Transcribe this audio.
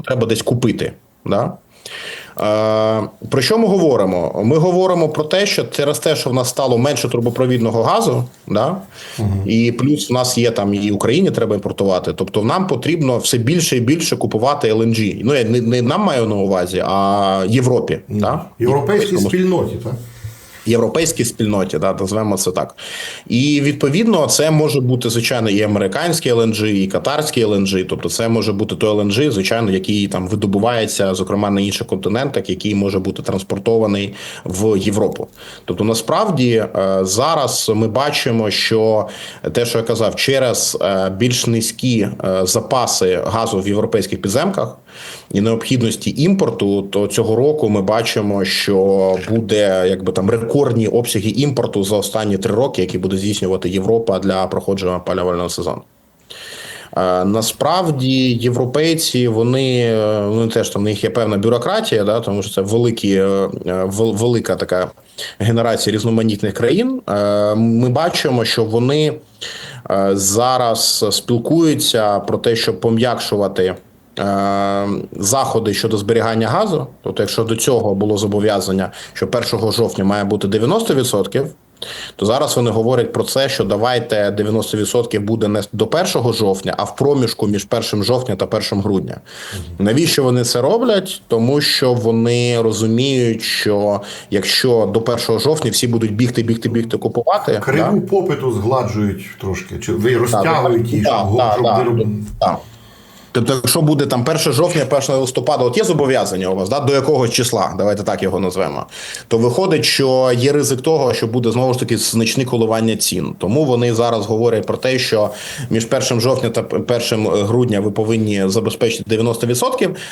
його треба десь купити. Да? Е, Про що ми говоримо? Ми говоримо про те, що через те, що в нас стало менше трубопровідного газу, да? і плюс в нас є там і Україні треба імпортувати. Тобто нам потрібно все більше і більше купувати LNG. Ну я не, не нам маю на увазі, а Європі. Да? Європейській спільноті, так? Європейській спільноті, да, назвемо це так. І відповідно це може бути звичайно і американський LNG, і катарський LNG, Тобто, це може бути той LNG, звичайно, який там видобувається, зокрема на інших континентах, який може бути транспортований в Європу. Тобто, насправді е, зараз ми бачимо, що те, що я казав, через е, більш низькі е, запаси газу в європейських підземках і необхідності імпорту, то цього року ми бачимо, що буде якби там рекордні обсяги імпорту за останні три роки, які буде здійснювати Європа для проходження опалювального сезону. Е, Насправді європейці вони, вони теж там в них є певна бюрократія, да, тому що це великі, е, вел- велика така генерація різноманітних країн. Е, Ми бачимо, що вони зараз спілкуються про те, щоб пом'якшувати. Е, Заходи щодо зберігання газу, тобто, якщо до цього було зобов'язання, що 1 жовтня має бути 90%, то зараз вони говорять про це, що давайте 90% буде не до 1 жовтня, а в проміжку між 1 жовтня та 1 грудня. Навіщо вони це роблять? Тому що вони розуміють, що якщо до 1 жовтня всі будуть бігти, бігти, бігти купувати, да? Криву попиту згладжують трошки, чи ви розтягують її, щоб, так, щоб так, вироб- так. Тобто, якщо буде там 1 жовтня, 1 листопада, от є зобов'язання у вас, да, до якогось числа, давайте так його назвемо, то виходить, що є ризик того, що буде знову ж таки значне коливання цін. Тому вони зараз говорять про те, що між 1 жовтня та 1 грудня ви повинні забезпечити 90%,